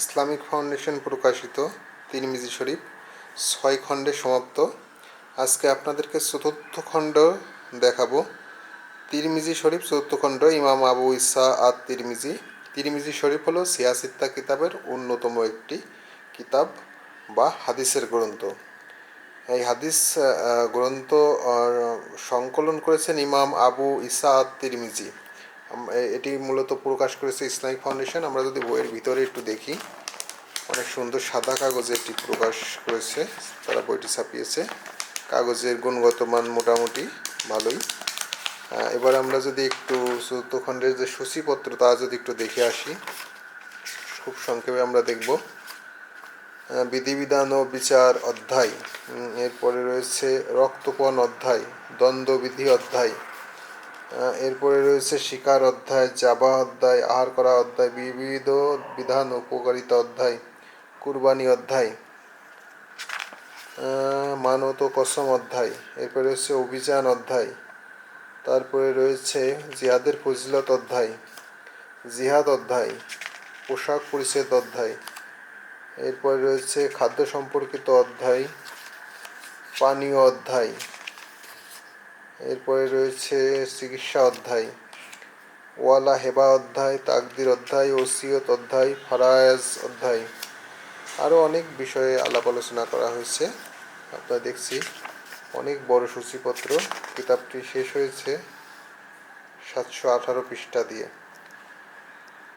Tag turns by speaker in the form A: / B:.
A: Islamic foundation প্রকাশিত তিরমিজি শরীফ, ছয় খণ্ডে সমাপ্ত। আজকে আপনাদেরকে চতুর্থ খণ্ড দেখাবো। তিরমিজি শরীফ, চতুর্থ খণ্ড, ইমাম আবু ইসা আর তিরমিজি। তিরমিজি শরীফ হলো সিয়াসিত্তা কিতাবের অন্যতম একটি কিতাব বা হাদিসের গ্রন্থ। এই হাদিস গ্রন্থ সংকলন করেছেন ইমাম আবু ইসা তিরমিজি। এটি মূলত প্রকাশ করেছে ইসলামিক ফাউন্ডেশন। আমরা যদি বইয়ের ভিতরে একটু দেখি, অনেক সুন্দর সাদা কাগজে এটি প্রকাশ করেছে, তারা বইটি ছাপিয়েছে। কাগজের গুণগত মান মোটামুটি ভালোই। এবার আমরা যদি একটু চতুর্থ খণ্ডের যে সূচিপত্র, তা যদি একটু দেখে আসি, খুব সংক্ষেপে আমরা দেখব। বিধিবিধান ও বিচার অধ্যায় এরপরে রয়েছে রক্তপণ অধ্যায়, দ্বন্দ্ববিধি অধ্যায়। এরপরে রয়েছে শিকার অধ্যায়, জাবা অধ্যায়, আহার করা অধ্যায়, বিবিধ বিধান উপকারিতা অধ্যায়, কুরবানি অধ্যায় মানত কসম অধ্যায়, এরপরে রয়েছে অভিযান অধ্যায়, তারপরে রয়েছে জিহাদের ফজিলত অধ্যায়, জিহাদ অধ্যায়, পোশাক পরিচ্ছেদ অধ্যায়, এরপরে রয়েছে খাদ্য সম্পর্কিত অধ্যায়, পানীয় অধ্যায় এরপরে রয়েছে চিকিৎসা অধ্যায়। ওয়ালা হেবা অধ্যায়, তাকদির অধ্যায়, ওসিয়ত অধ্যায়, ফারায়াজ অধ্যায়। আরও অনেক বিষয়ে আলাপ আলোচনা করা হয়েছে। আপনারা দেখছি অনেক বড় সূচিপত্র। কিতাবটি শেষ হয়েছে সাতশো আঠারো পৃষ্ঠা দিয়ে।